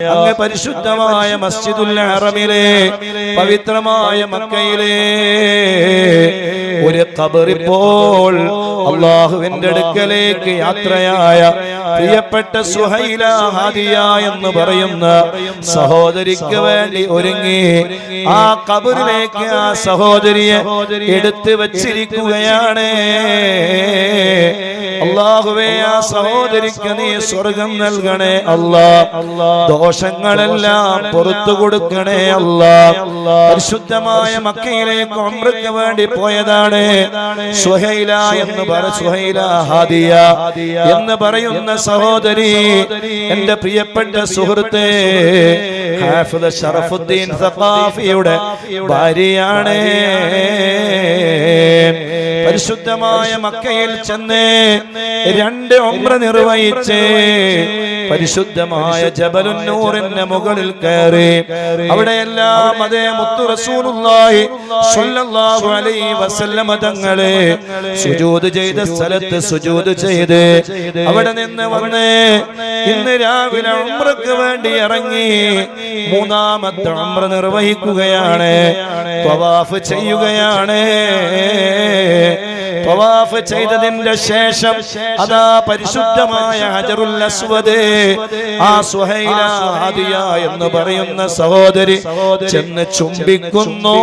അങ്ങ് പരിശുദ്ധമായ മസ്ജിദുൽ ഹറമിലെ പവിത്രമായ മക്കയിലെ ഒരു കബറിപ്പോൾ അള്ളാഹുവിന്റെ അടുക്കലേക്ക് യാത്രയായ പ്രിയപ്പെട്ട സുഹൈല ഹാദിയ എന്ന് പറയുന്ന സഹോദരിക്ക് വേണ്ടി ഒരുങ്ങി ആ കബറിലേക്ക് ആ സഹോദരിയെ എടുത്തു വച്ചിരിക്കുകയാണ്. അള്ളാഹുവേ ആ സഹോദരിക്ക് നീ സ്വർഗം നൽകണേ അല്ലാ. ദോഷങ്ങളെല്ലാം പുറത്തു കൊടുക്കണേ അല്ലാ. പരിശുദ്ധമായ മക്കയിലേക്ക് അമൃത് വേണ്ടി പോയതാണ് സുഹൈല എന്ന് പറ സുഹൈല ഹാദിയ എന്ന് പറയുന്ന സഹോദരി എന്റെ പ്രിയപ്പെട്ട സുഹൃത്തെ ഹാഫിദ് ഷറഫുദ്ദീൻ സഖാഫിയുടെ ഭാര്യയാണ്. പരിശുദ്ധമായ മക്കയിൽ ചെന്ന് രണ്ട് ഒമ്ര നിർവഹിച്ച്. പരിശുദ്ധമായ ജബലുന്നൂറിന്റെ മുകളിൽ കയറി. അവിടെയെല്ലാം അതേ മുത്തു റസൂലുള്ളാഹി സ്വല്ലല്ലാഹു അലൈഹി വസല്ലമ തങ്ങളെ സുജൂദ് ചെയ്ത സ്ഥലത്ത് സുജൂദ് ചെയ്ത് അവിടെ നിന്ന് വന്ന്. ഇന്ന് രാവിലെ ഉംറക്ക് വേണ്ടി ഇറങ്ങി. മൂന്നാമത്തെ ഉംറ നിർവഹിക്കുകയാണ്. തവാഫ് ചെയ്യുകയാണ്. തവാഫ് ചെയ്തതിന്റെ ശേഷം അതാ പരിശുദ്ധമായ ഹജറുൽ അസ്വദ്. ആ സുഹൈല ഹാദിയ എന്ന് പറയുന്ന സഹോദരി ചെന്ന് ചുംബിക്കുന്നു.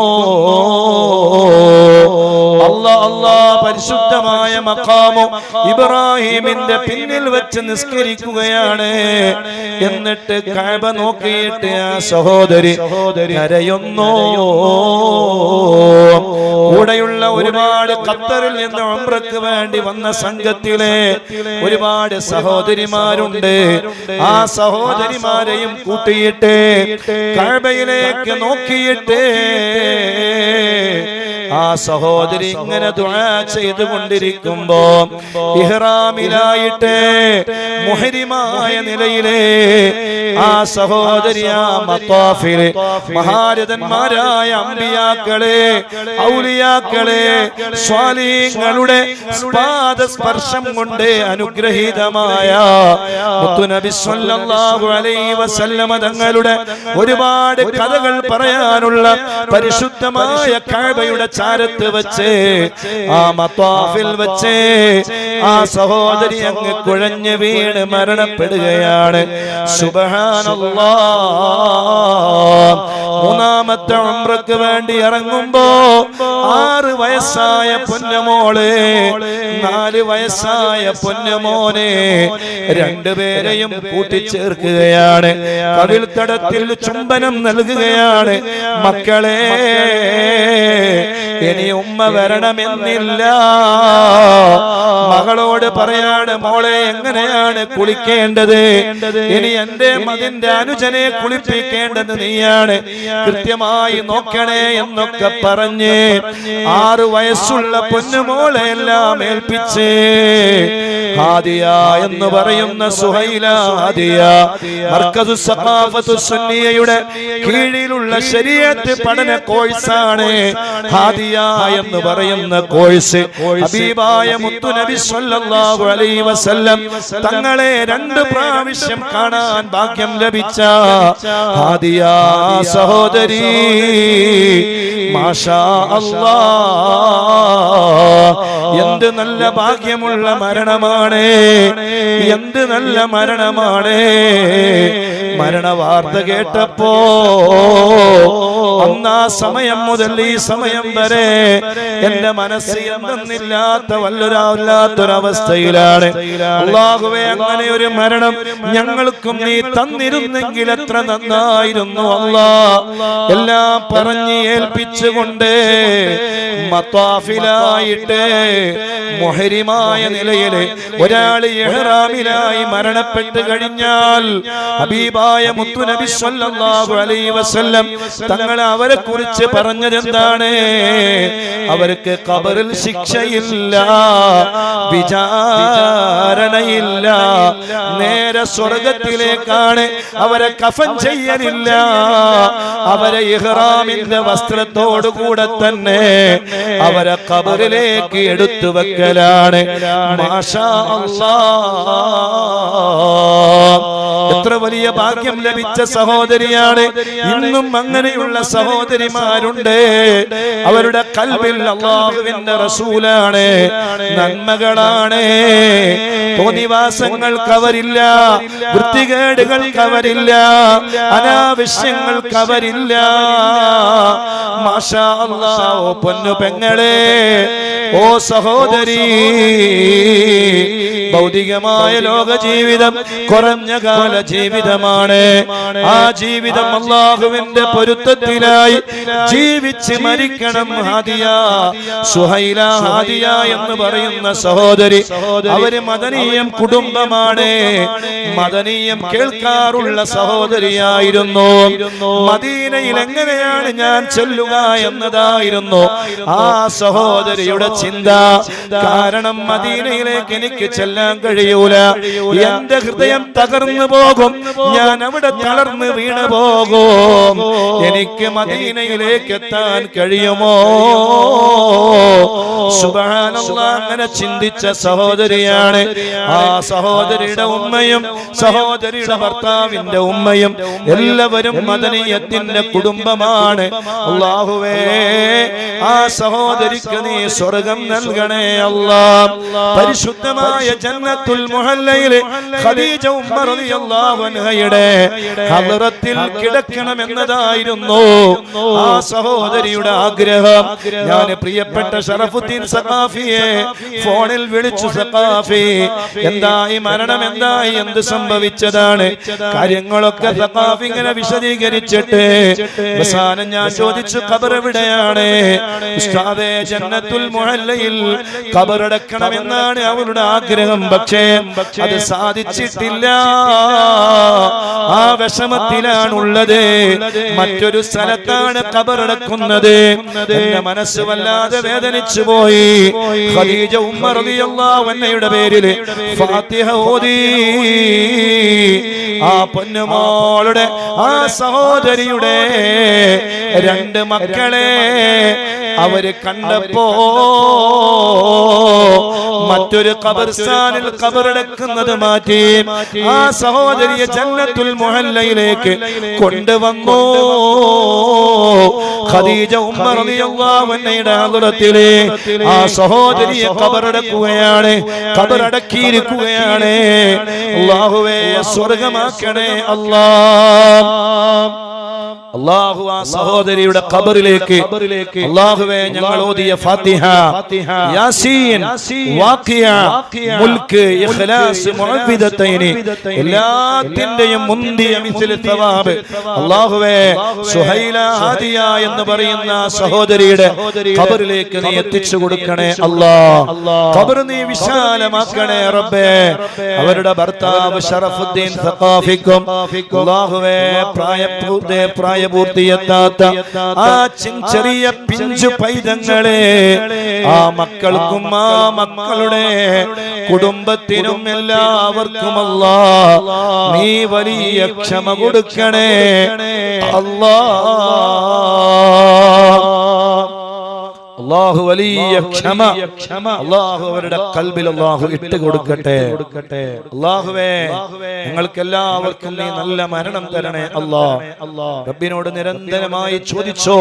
അല്ലാ അള്ളാ പരിശുദ്ധമായ മക്കാമോ ഇബ്രാഹിമിന്റെ പിന്നിൽ വെച്ച് നിസ്കരിക്കുകയാണ്. എന്നിട്ട് കഅബ നോക്കിയിട്ട് ആ സഹോദരി കരയൊന്നോ. കൂടെയുള്ള ഒരുപാട് ഖത്തറിൽ നിന്ന് അമ്രക്ക് വേണ്ടി വന്ന സംഘത്തിലെ ഒരുപാട് സഹോദരിമാരുണ്ട്. ആ സഹോദരിമാരെയും കൂട്ടിയിട്ട് കഴബയിലേക്ക് നോക്കിയിട്ട് ആ സഹോദരി ഇങ്ങനെ ദുആ ചെയ്തുകൊണ്ടിരിക്കുമ്പോ ഇഹ്റാമിലായിട്ട് മുഹരിമായ നിലയിലെ ആ സഹോദരി ആ മത്താഫിലെ മഹാരഥന്മാരായ അമ്പിയാക്കളെ ഔലിയാക്കളെ സ്വാലീങ്ങളുടെ പാദസ്പർശം കൊണ്ട് അനുഗ്രഹീതമായ തങ്ങളുടെ ഒരുപാട് കഥകൾ പറയാനുള്ള പരിശുദ്ധമായ കഅബയുടെ ചാരത്ത് വെച്ച് ആ മത്വാഫിൽ വെച്ച് ആ സഹോദരി അങ്ങ് കുഴഞ്ഞു വീണ് മരണപ്പെടുകയാണ്. സുബ്ഹാനല്ലാ മൂന്നാമത്തെ ഉംറക്ക് വേണ്ടി ഇറങ്ങുമ്പോ ആറ് വയസ്സായ പൊന്നമോൾ നാല് വയസ്സായ പൊന്നമോനെ രണ്ടുപേരെയും കൂട്ടിച്ചേർക്കുകയാണ്. കവിൽ തടത്തിൽ ചുംബനം നൽകുകയാണ്. മക്കളെ ഇനി ഉമ്മ വരണമെന്നില്ല. മകളോട് പറയാണ് മോളെ എങ്ങനെയാണ് കുളിക്കേണ്ടത്? ഇനി എന്റെ മതിന്റെ അനുജനെ കുളിപ്പിക്കേണ്ടത് നീയാണ്. കൃത്യമായി നോക്കണേ എന്നൊക്കെ പറഞ്ഞ് ആറു വയസ്സുള്ള പൊന്നുമോളെ എല്ലാം ഏൽപ്പിച്ച് ഹാദിയ എന്ന് പറയുന്ന സുഹൈല ഹാദിയ മർക്കസു സഖാഫത്തു സുന്നിയയുടെ കീഴിലുള്ള ശരീരത്ത് പഠന കോഴ്സാണ് ഹാദിയ എന്ന് പറയുന്ന കോഴ്സ്. ഹബീബായ മുത്തുനബി സ്വല്ലല്ലാഹു അലൈഹി വസല്ലം തങ്ങളെ രണ്ട് പ്രാവശ്യം കാണാൻ ഭാഗ്യം ലഭിച്ച ഹാദിയ. സഹോദരി മാഷാ എന്ത് നല്ല ഭാഗ്യമുള്ള മരണമാണ്. എന്ത് നല്ല മരണമാണ്. മരണവാർത്ത കേട്ടപ്പോ അന്നാ സമയം മുതൽ ഈ സമയം വരെ എന്റെ മനസ്സ് എന്തെന്നില്ലാത്ത വല്ലൊരാവില്ലാത്തൊരവസ്ഥയിലാണ്. അള്ളാഹുവെ അങ്ങനെ ഒരു മരണം ഞങ്ങൾക്കും നീ തന്നിരുന്നെങ്കിൽ എത്ര നന്നായിരുന്നു അള്ളാ. എല്ലാം പറഞ്ഞ് ഏൽപ്പിച്ചുകൊണ്ട് മത്താഫിലായിട്ട് മുഹരിമായ നിലയിൽ ഒരാൾ ഇഹ്റാമിലായി മരണപ്പെട്ട് കഴിഞ്ഞാൽ ഹബീബായ മുത്തു നബി സല്ലല്ലാഹു അലൈഹി വസല്ലം തങ്ങൾ അവരെ കുറിച്ച് പറഞ്ഞതെന്താണ്? അവർക്ക് ഖബറിൽ ശിക്ഷയില്ല വിചാരണയില്ല നേരെ സ്വർഗത്തിലേക്കാണ് അവരെ കഫൻ ചെയ്യലില്ല. അവരെ ഇഹ്റാമിന്റെ വസ്ത്രത്തോടുകൂടെ തന്നെ അവരെ കബറിലേക്ക് എടുത്തു വെക്കലാണ് മാഷാ അല്ലാ. എത്ര വലിയ ഭാഗ്യം ലഭിച്ച സഹോദരിയാണ്. ഇന്നും അങ്ങനെയുള്ള സഹോദരിമാരുണ്ട്. അവരുടെ കൽവിൽ അള്ളാഹുവിന്റെ റസൂലാണ്. നന്മകളാണ്. തോന്നിവാസങ്ങൾക്ക് അവരില്ല വൃത്തികേടുകൾക്ക് അവരില്ല അനാവശ്യങ്ങൾക്ക് അവരില്ല മാഷാ ഓ പൊന്നു പെങ്ങളെ. ഓ സഹോദരി ഭൗതികമായ ലോക ജീവിതം കുറഞ്ഞ കാല ജീവിതമാണ്. ആ ജീവിതം അള്ളാഹുവിന്റെ പൊരുത്തത്തിലായി ജീവിച്ച് മരിക്കണം ഹാദിയ. സുഹൈല ഹാദിയ എന്ന് പറയുന്ന സഹോദരി. അവർ മദനീയം കുടുംബമാണ്. മദനീയം കേൾക്കാറുള്ള സഹോദരിയായിരുന്നു. മദീനയിൽ എങ്ങനെയാണ് ഞാൻ ചൊല്ലുക എന്നതായിരുന്നു. ആ സഹോദരിയുടെ ചിന്ത. കാരണം മദീനയിലേക്ക് എനിക്ക് ചെല്ലാൻ കഴിയൂല. എന്റെ ഹൃദയം തകർന്നു പോകും. ഞാൻ അവിടെ തളർന്ന് വീണു പോകും. എനിക്ക് മദീനയിലേക്ക് എത്താൻ കഴിയുമോ? അങ്ങനെ ചിന്തിച്ച സഹോദരിയാണ്. ആ സഹോദരിയുടെ ഉമ്മയും സഹോദരിയുടെ ഭർത്താവിന്റെ ഉമ്മയും എല്ലാവരും മദനീയത്തിന്റെ കുടുംബമാണ്. അള്ളാഹുവേ ആ സഹോദരിക്ക് നീ സ്വർഗം നൽകണേ അല്ലാ പരിശുദ്ധമായ ജന്നത്തുൽ മുഹല്ലയിലെ ഖദീജ ഉമ്മ റളിയല്ലാഹു അൻഹയുടെ ഹദ്റത്തിൽ കിടക്കണമെന്നതായിരുന്നു ആ സഹോദരിയുടെ ആഗ്രഹം. ഞാൻ പ്രിയപ്പെട്ട ഷറഫുദ്ദീൻ സഖാഫിയെ ഫോണിൽ വിളിച്ചു സഖാഫി എന്തായി മരണം എന്തായി എന്ത് സംഭവിച്ചതാണ്? കാര്യങ്ങളൊക്കെ സഖാഫി ഇങ്ങനെ വിശദീകരിച്ചിട്ട് അവസാനം ഞാൻ ചോദിച്ചു ഖബർ എവിടെയാണ്? ഉസ്താദേ ജന്നത്തുൽ മുഹല്ലയിൽ ഖബറടക്കണമെന്നാണ് അവരുടെ ആഗ്രഹം. പക്ഷേ അത് സാധിച്ചിട്ടില്ല. ആ വിഷമത്തിലാണുള്ളത്. മറ്റൊരു സ്ഥലത്താണ് കബറടക്കുന്നത് എന്റെ മനസ്സ് വല്ലാതെ വേദനിച്ചു പോയി. ഖദീജ ഉമ്മർ പേരിൽ ഫാത്തിഹ ഓതി. ആ പൊന്നുമോളുടെ ആ സഹോദരിയുടെ രണ്ട് മക്കളെ അവർ കണ്ടപ്പോ മറ്റൊരു കബർസ്ഥാനിൽ കബറടക്കുന്നത് മാറ്റി. ആ സഹോദരിയെ ജന്നത്തുൽ മുഹല്ലയിലേക്ക് കൊണ്ടുവന്നു? ഖദീജ ഉമ്മ റളിയല്ലാഹു അൻഹയുടെ ഹദ്റത്തിലെ ആ സഹോദരിയെ ഖബറടക്കുകയാണ് ഖബറടക്കിയിരിക്കുകയാണ് അല്ലാഹുവേ സ്വർഗമാക്കണേ അല്ലാ അള്ളാഹു ആ സഹോദരിയുടെ ഖബറിലേക്ക് അള്ളാഹുവെ ഞങ്ങൾ ഓതിയ ഫാത്തിഹ യാസീൻ വാഖിയ മുൽക്ക് ഇഖ്ലാസ് മുഅവ്വിദത്തൈനി എല്ലാത്തിന്റെയും മുന്തിയ മിസ്ലി തവാബ് അള്ളാഹുവെ സുഹൈല ഹാദിയ എന്ന് പറയുന്ന സഹോദരിയുടെ ഖബറിലേക്ക് നീ എത്തിച്ചു കൊടുക്കണേ അല്ലാഹ് ഖബർ നീ വിശാലമാക്കണേ റബ്ബേ. അവരുടെ ഭർത്താവ് ഷറഫുദ്ദീൻ സഖാഫിക്കും. പ്രായ പ്രായപൂർത്തി പ്രായപൂർത്തിയെത്താത്ത ആ ചെറിയ പിഞ്ചു പൈതങ്ങളെ ആ മക്കൾക്കും ആ മക്കളുടെ കുടുംബത്തിനും എല്ലാവർക്കും അല്ലാ നീ വലിയ ക്ഷമ കൊടുക്കണേ. അല്ലാ. അള്ളാഹു വലിയ ക്ഷമ. ക്ഷമ. അള്ളാഹു അവരുടെ കൽബിൽ അള്ളാഹു ഇട്ട് കൊടുക്കട്ടെ. അള്ളാഹുവേ ഞങ്ങൾക്ക് എല്ലാവർക്കും നീ നല്ല മരണം തരണേ അല്ലാ. റബ്ബിനോട് നിരന്തരമായി ചോദിച്ചോ?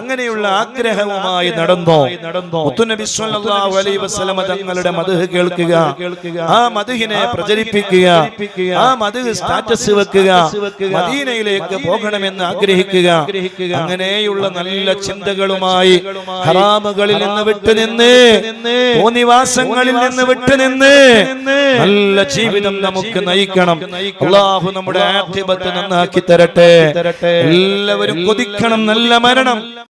അങ്ങനെയുള്ള ആഗ്രഹവുമായി നടന്നോ? മുത്തുനബി സ്വല്ലല്ലാഹു അലൈഹി വസല്ലമ തങ്ങളുടെ മദ്ഹ് കേൾക്കുക. ആ മദ്ഹിനെ പ്രചരിപ്പിക്കുക. ആ മദ്ഹ് സ്റ്റാറ്റസ് വെക്കുക. മദീനയിലേക്ക് പോകണമെന്ന് ആഗ്രഹിക്കുക. അങ്ങനെയുള്ള നല്ല ചിന്തകളുമായി ഹറാമുകളിൽ നിന്ന് വിട്ടുനിന്ന് തോന്നിവാസങ്ങളിൽ നിന്ന് വിട്ടുനിന്ന് നല്ല ജീവിതം നമുക്ക് നയിക്കണം. അള്ളാഹു നമ്മുടെ ആധിപത്യം നന്നാക്കി തരട്ടെ. എല്ലാവരും കൊതിക്കണം. നല്ല മരണം.